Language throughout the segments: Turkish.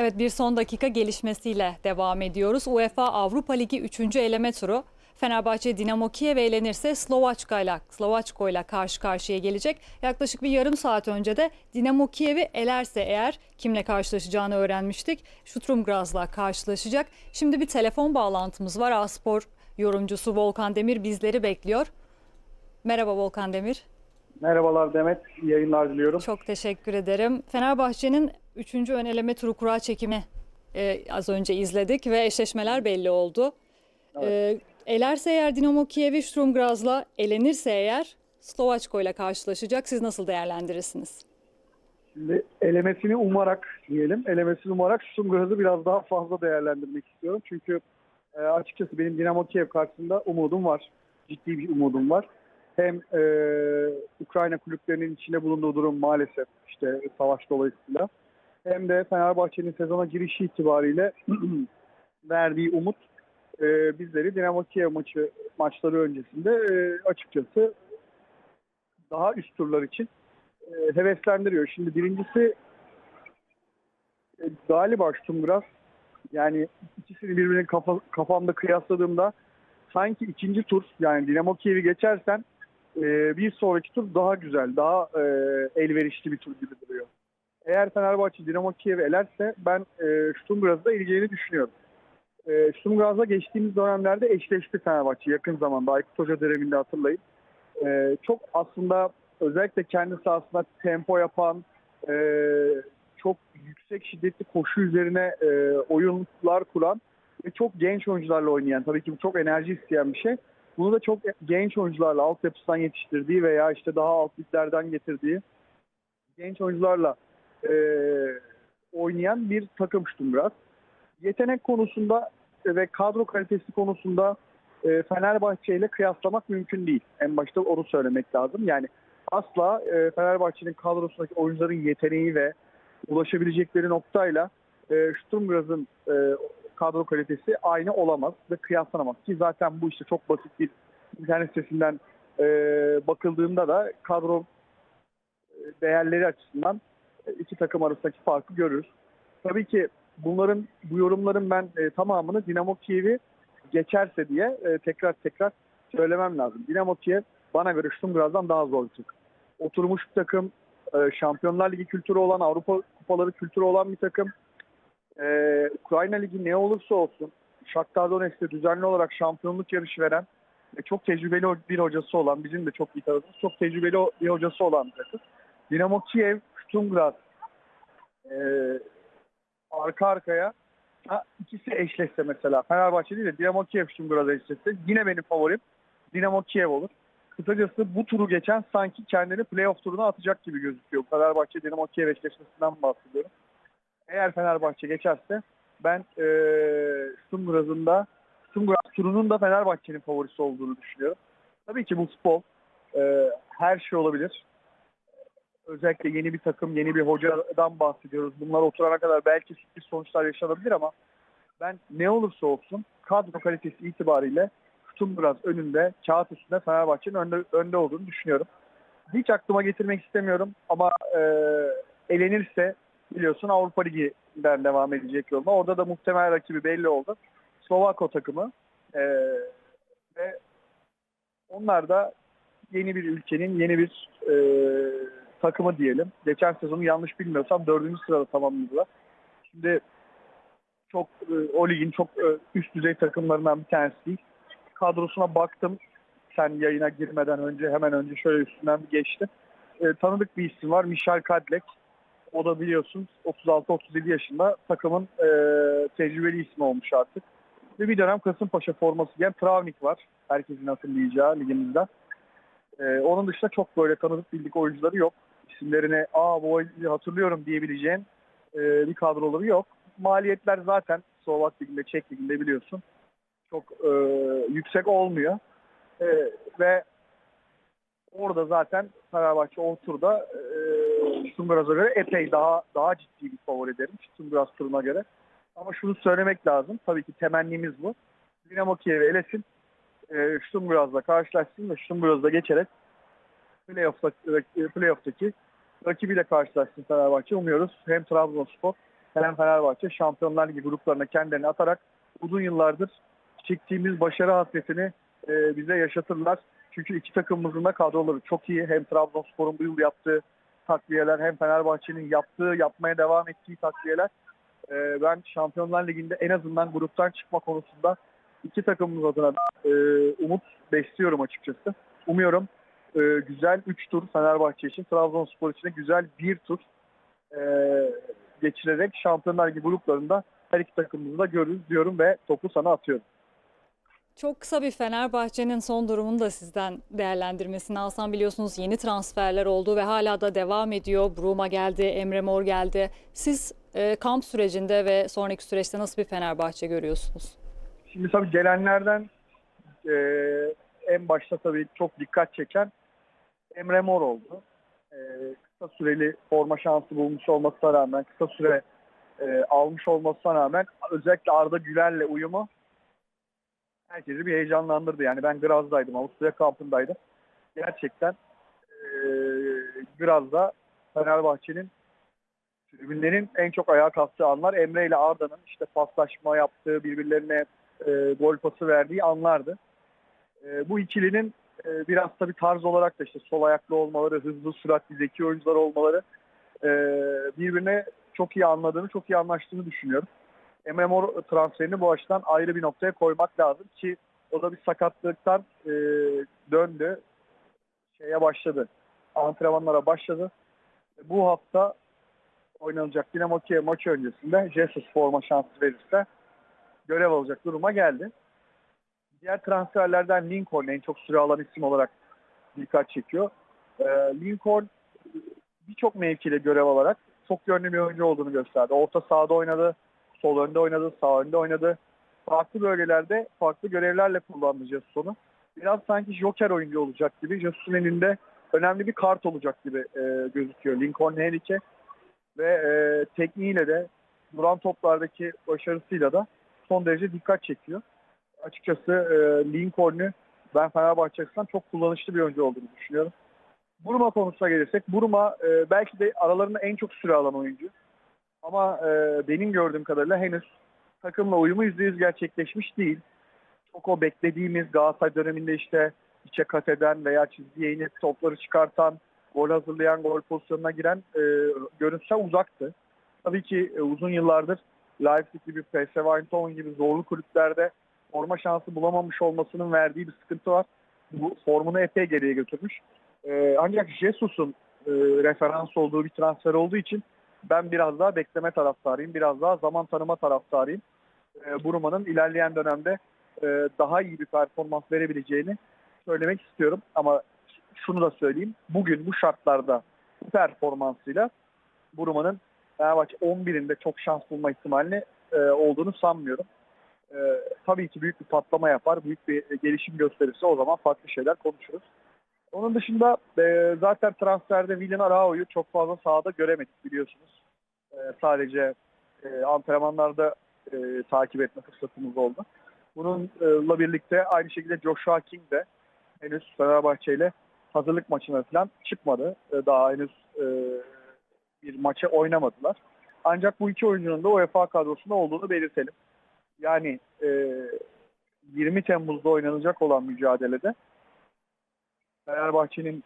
Evet bir son dakika gelişmesiyle devam ediyoruz. UEFA Avrupa Ligi 3. eleme turu. Fenerbahçe Dinamo Kiev eğlenirse Slovaçka ile Slovaçko ile karşı karşıya gelecek. Yaklaşık bir yarım saat önce de Dinamo Kiev'i elerse eğer kimle karşılaşacağını öğrenmiştik. Şutrum Graz'la karşılaşacak. Şimdi bir telefon bağlantımız var. Aspor yorumcusu Volkan Demir bizleri bekliyor. Merhaba Volkan Demir. Merhabalar Demet, iyi yayınlar diliyorum. Çok teşekkür ederim. Fenerbahçe'nin 3. ön eleme turu kura çekimi e, az önce izledik ve eşleşmeler belli oldu. E, elerse eğer Dinamo Kiev'i Sturm Graz'la elenirse eğer Slovaçko ile karşılaşacak. Siz nasıl değerlendirirsiniz? Şimdi elemesini umarak diyelim, elemesini umarak Stumgraz'ı biraz daha fazla değerlendirmek istiyorum. Çünkü e, açıkçası benim Dinamo Kiev karşısında umudum var. Ciddi bir umudum var. Hem e, Ukrayna kulüplerinin içinde bulunduğu durum maalesef işte savaş dolayısıyla hem de Fenerbahçe'nin sezona girişi itibariyle verdiği umut e, bizleri Dinamo Kiev maçı maçları öncesinde e, açıkçası daha üst turlar için e, heveslendiriyor. Şimdi birincisi e, galiba Stumgras yani ikisini birbirine kafa, kafamda kıyasladığımda sanki ikinci tur yani Dinamo Kiev'i geçersen e, bir sonraki tur daha güzel, daha e, elverişli bir tur gibi duruyor. Eğer Fenerbahçe Dinamo Kiev'i elerse ben e, Stumgras'da ileceğini düşünüyorum. E, Stumgras'la geçtiğimiz dönemlerde eşleşti Fenerbahçe yakın zamanda. Aykut Hoca döneminde hatırlayın. E, çok aslında özellikle kendi sahasında tempo yapan, e, çok yüksek şiddetli koşu üzerine e, oyunlar kuran ve çok genç oyuncularla oynayan. Tabii ki bu çok enerji isteyen bir şey. Bunu da çok genç oyuncularla altyapısından yetiştirdiği veya işte daha alt liglerden getirdiği genç oyuncularla e, oynayan bir takım biraz. Yetenek konusunda ve kadro kalitesi konusunda e, Fenerbahçe ile kıyaslamak mümkün değil. En başta onu söylemek lazım. Yani asla e, Fenerbahçe'nin kadrosundaki oyuncuların yeteneği ve ulaşabilecekleri noktayla e, Sturmgraz'ın e, kadro kalitesi aynı olamaz ve kıyaslanamaz. Ki zaten bu işte çok basit bir internet sitesinden e, bakıldığında da kadro e, değerleri açısından e, iki takım arasındaki farkı görürüz. Tabii ki bunların bu yorumların ben e, tamamını Dinamo Kiev'i geçerse diye e, tekrar tekrar söylemem lazım. Dinamo Kiev bana göre Sturmgraz'dan daha zor bir takım. Oturmuş bir takım, e, Şampiyonlar Ligi kültürü olan, Avrupa kupaları kültürü olan bir takım. E, Ukrayna Ligi ne olursa olsun Shakhtar Donetsk'te düzenli olarak şampiyonluk yarışı veren ve çok tecrübeli bir hocası olan, bizim de çok iyi tanıdığımız, çok tecrübeli bir hocası olan bir takım. Dinamo Kiev, Sturmgraz e, arka arkaya ha, ikisi eşleşse mesela Fenerbahçe değil de Dinamo Kiev Sturmgraz eşleşse yine benim favorim Dinamo Kiev olur. Kısacası bu turu geçen sanki kendini playoff turuna atacak gibi gözüküyor. Fenerbahçe Dinamo Kiev eşleşmesinden bahsediyorum. Eğer Fenerbahçe geçerse ben e, Stumgraz'ın da Stumgraz turunun da Fenerbahçe'nin favorisi olduğunu düşünüyorum. Tabii ki bu futbol e, her şey olabilir. Özellikle yeni bir takım, yeni bir hocadan bahsediyoruz. Bunlar oturana kadar belki sürpriz sonuçlar yaşanabilir ama ben ne olursa olsun kadro kalitesi itibariyle Stumgraz önünde, kağıt üstünde Fenerbahçe'nin önde, önde olduğunu düşünüyorum. Hiç aklıma getirmek istemiyorum ama e, elenirse biliyorsun Avrupa Ligi'den devam edecek yoluna. Orada da muhtemel rakibi belli oldu. Slovako takımı e, ve onlar da yeni bir ülkenin yeni bir e, takımı diyelim. Geçen sezonu yanlış bilmiyorsam dördüncü sırada tamamladılar. Şimdi çok e, o ligin çok e, üst düzey takımlarından bir tanesi değil. Kadrosuna baktım sen yayına girmeden önce hemen önce şöyle üstünden bir geçti. E, tanıdık bir isim var. Michel Kadlek. O da biliyorsunuz 36-37 yaşında takımın e, tecrübeli ismi olmuş artık. Ve bir dönem Kasımpaşa forması giyen Travnik var. Herkesin hatırlayacağı ligimizden. E, onun dışında çok böyle tanıdık bildik oyuncuları yok. İsimlerine aa bu oyuncuyu hatırlıyorum diyebileceğin e, bir kadroları yok. Maliyetler zaten Slovak Ligi'nde, Çek Ligi'nde biliyorsun çok e, yüksek olmuyor. E, ve orada zaten Fenerbahçe o turda e, Stumgraz'a göre epey daha daha ciddi bir favori derim. Stumgraz turuna göre. Ama şunu söylemek lazım. Tabii ki temennimiz bu. Dinamo Kiev'i elesin. E, Stumgraz'la karşılaşsın ve Stumgraz'la geçerek playoff'taki, rakibiyle karşılaşsın Fenerbahçe. Umuyoruz hem Trabzonspor hem Fenerbahçe Şampiyonlar Ligi gruplarına kendilerini atarak uzun yıllardır çektiğimiz başarı hasretini e, bize yaşatırlar. Çünkü iki takımımızın da kadroları çok iyi. Hem Trabzonspor'un bu yıl yaptığı takviyeler hem Fenerbahçe'nin yaptığı, yapmaya devam ettiği takviyeler. E, ben Şampiyonlar Ligi'nde en azından gruptan çıkma konusunda iki takımımız adına e, umut besliyorum açıkçası. Umuyorum e, güzel 3 tur Fenerbahçe için, Trabzonspor için de güzel bir tur e, geçirerek Şampiyonlar Ligi gruplarında her iki takımımızı da görürüz diyorum ve topu sana atıyorum. Çok kısa bir Fenerbahçe'nin son durumunu da sizden değerlendirmesini alsam biliyorsunuz yeni transferler oldu ve hala da devam ediyor. Bruma geldi, Emre Mor geldi. Siz e, kamp sürecinde ve sonraki süreçte nasıl bir Fenerbahçe görüyorsunuz? Şimdi tabii gelenlerden e, en başta tabii çok dikkat çeken Emre Mor oldu. E, kısa süreli forma şansı bulmuş olmasına rağmen, kısa süre e, almış olmasına rağmen özellikle Arda Güler'le uyumu herkesi bir heyecanlandırdı. Yani ben Graz'daydım, Avusturya kampındaydım. Gerçekten e, Graz'da Fenerbahçe'nin tribünlerin en çok ayağa kalktığı anlar Emre ile Arda'nın işte paslaşma yaptığı, birbirlerine e, gol pası verdiği anlardı. E, bu ikilinin e, biraz tabii tarz olarak da işte sol ayaklı olmaları, hızlı, süratli, zeki oyuncular olmaları e, birbirine çok iyi anladığını, çok iyi anlaştığını düşünüyorum. Emre Mor transferini bu açıdan ayrı bir noktaya koymak lazım ki o da bir sakatlıktan e, döndü. Şeye başladı. Antrenmanlara başladı. Bu hafta oynanacak Dinamo Kiev maçı öncesinde Jesus forma şansı verirse görev alacak duruma geldi. Diğer transferlerden Lincoln en çok süre alan isim olarak dikkat çekiyor. Ee, Lincoln birçok mevkide görev alarak çok yönlü bir oyuncu olduğunu gösterdi. Orta sahada oynadı, sol önde oynadı, sağ önde oynadı. Farklı bölgelerde farklı görevlerle kullandı Jesus'unu. Biraz sanki joker oyuncu olacak gibi. Jesus'un elinde önemli bir kart olacak gibi e, gözüküyor. Lincoln Henrique ve e, tekniğiyle de duran toplardaki başarısıyla da son derece dikkat çekiyor. Açıkçası e, Lincoln'u ben Fenerbahçe açısından çok kullanışlı bir oyuncu olduğunu düşünüyorum. Buruma konusuna gelirsek, Buruma e, belki de aralarında en çok süre alan oyuncu. Ama e, benim gördüğüm kadarıyla henüz takımla uyumu %100 gerçekleşmiş değil. Çok o beklediğimiz Galatasaray döneminde işte içe kat eden veya çizgiye inip topları çıkartan, gol hazırlayan, gol pozisyonuna giren e, görüntüden uzaktı. Tabii ki e, uzun yıllardır Leipzig gibi, PSV Eindhoven gibi zorlu kulüplerde forma şansı bulamamış olmasının verdiği bir sıkıntı var. Bu formunu epey geriye götürmüş. E, ancak Jesus'un e, referans olduğu bir transfer olduğu için ben biraz daha bekleme taraftarıyım. Biraz daha zaman tanıma taraftarıyım. E, Buruma'nın ilerleyen dönemde e, daha iyi bir performans verebileceğini söylemek istiyorum. Ama şunu da söyleyeyim. Bugün bu şartlarda bu performansıyla Buruma'nın Fenerbahçe 11'inde çok şans bulma ihtimalini e, olduğunu sanmıyorum. E, tabii ki büyük bir patlama yapar, büyük bir gelişim gösterirse o zaman farklı şeyler konuşuruz. Onun dışında e, zaten transferde Willian Arao'yu çok fazla sahada göremedik biliyorsunuz. E, sadece e, antrenmanlarda e, takip etme fırsatımız oldu. Bununla birlikte aynı şekilde Joshua King de henüz Fenerbahçe ile hazırlık maçına falan çıkmadı. E, daha henüz e, bir maça oynamadılar. Ancak bu iki oyuncunun da UEFA kadrosunda olduğunu belirtelim. Yani e, 20 Temmuz'da oynanacak olan mücadelede Fenerbahçe'nin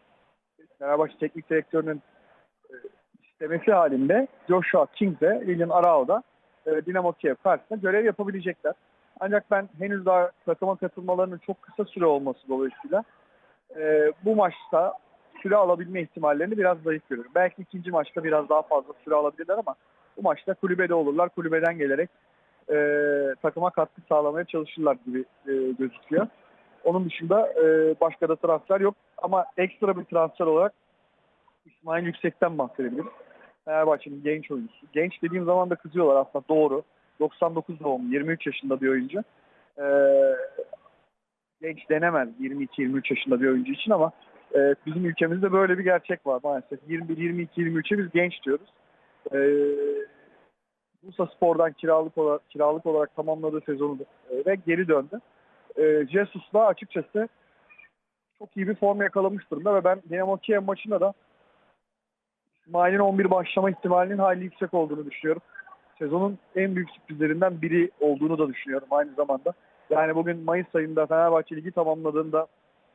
Fenerbahçe teknik direktörünün e, istemesi halinde Joshua King de William Arao da e, Dinamo Kiev karşısında görev yapabilecekler. Ancak ben henüz daha takıma katılmalarının çok kısa süre olması dolayısıyla e, bu maçta süre alabilme ihtimallerini biraz zayıf görüyorum. Belki ikinci maçta biraz daha fazla süre alabilirler ama bu maçta kulübede olurlar. Kulübeden gelerek e, takıma katkı sağlamaya çalışırlar gibi e, gözüküyor. Onun dışında e, başka da transfer yok. Ama ekstra bir transfer olarak İsmail Yüksek'ten bahsedebiliriz. Fenerbahçe'nin genç oyuncusu. Genç dediğim zaman da kızıyorlar aslında doğru. 99 doğumlu, 23 yaşında bir oyuncu. E, genç denemez 22-23 yaşında bir oyuncu için ama e, bizim ülkemizde böyle bir gerçek var maalesef. 21-22-23'e biz genç diyoruz. E, Bursa Spor'dan kiralık olarak, kiralık olarak tamamladığı sezonu e, ve geri döndü. E, Jesus da açıkçası çok iyi bir form yakalamış durumda ve ben Dinamo Kiev maçında da İsmail'in 11 başlama ihtimalinin hayli yüksek olduğunu düşünüyorum. sezonun en büyük sürprizlerinden biri olduğunu da düşünüyorum aynı zamanda. Yani bugün Mayıs ayında Fenerbahçe Ligi tamamladığında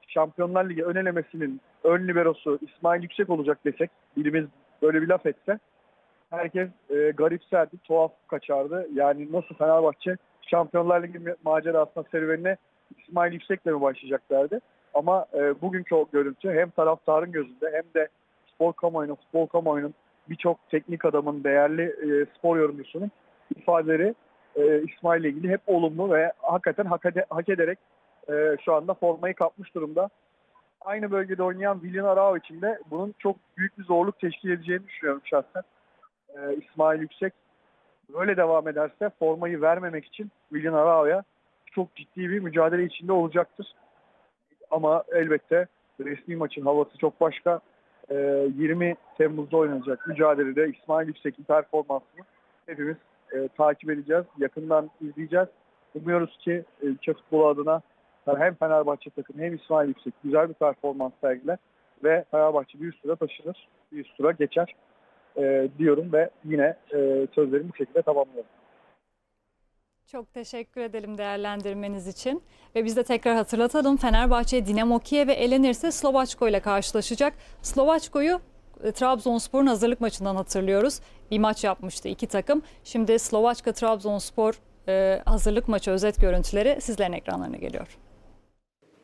Şampiyonlar Ligi ön elemesinin ön liberosu İsmail Yüksek olacak desek, bilimiz böyle bir laf etse herkes e, garipserdi, tuhaf kaçardı. Yani nasıl Fenerbahçe Şampiyonlar Ligi macerasına serüvenine İsmail Yüksek'le mi başlayacak derdi. Ama e, bugünkü o görüntü hem taraftarın gözünde hem de spor kamuoyunun, futbol kamuoyunun birçok teknik adamın, değerli e, spor yorumcusunun ifadeleri e, İsmail ile ilgili hep olumlu ve hakikaten hak, ede- hak ederek e, şu anda formayı kapmış durumda. Aynı bölgede oynayan Willian Arao için de bunun çok büyük bir zorluk teşkil edeceğini düşünüyorum şahsen. E, İsmail Yüksek böyle devam ederse formayı vermemek için Willian Arao'ya çok ciddi bir mücadele içinde olacaktır. Ama elbette resmi maçın havası çok başka. E, 20 Temmuz'da oynanacak mücadelede İsmail Yüksek'in performansını hepimiz e, takip edeceğiz. Yakından izleyeceğiz. Umuyoruz ki e, ülke futbolu adına hem Fenerbahçe takımı hem İsmail Yüksek güzel bir performans sergiler ve Fenerbahçe bir üst tura taşınır, bir üst tura geçer e, diyorum ve yine e, sözlerimi bu şekilde tamamlıyorum. Çok teşekkür edelim değerlendirmeniz için. Ve biz de tekrar hatırlatalım. Fenerbahçe Dinamo Kiev'e elenirse Slovaçko ile karşılaşacak. Slovaçko'yu e, Trabzonspor'un hazırlık maçından hatırlıyoruz. Bir maç yapmıştı iki takım. Şimdi Slovaçka Trabzonspor e, hazırlık maçı özet görüntüleri sizlerin ekranlarına geliyor.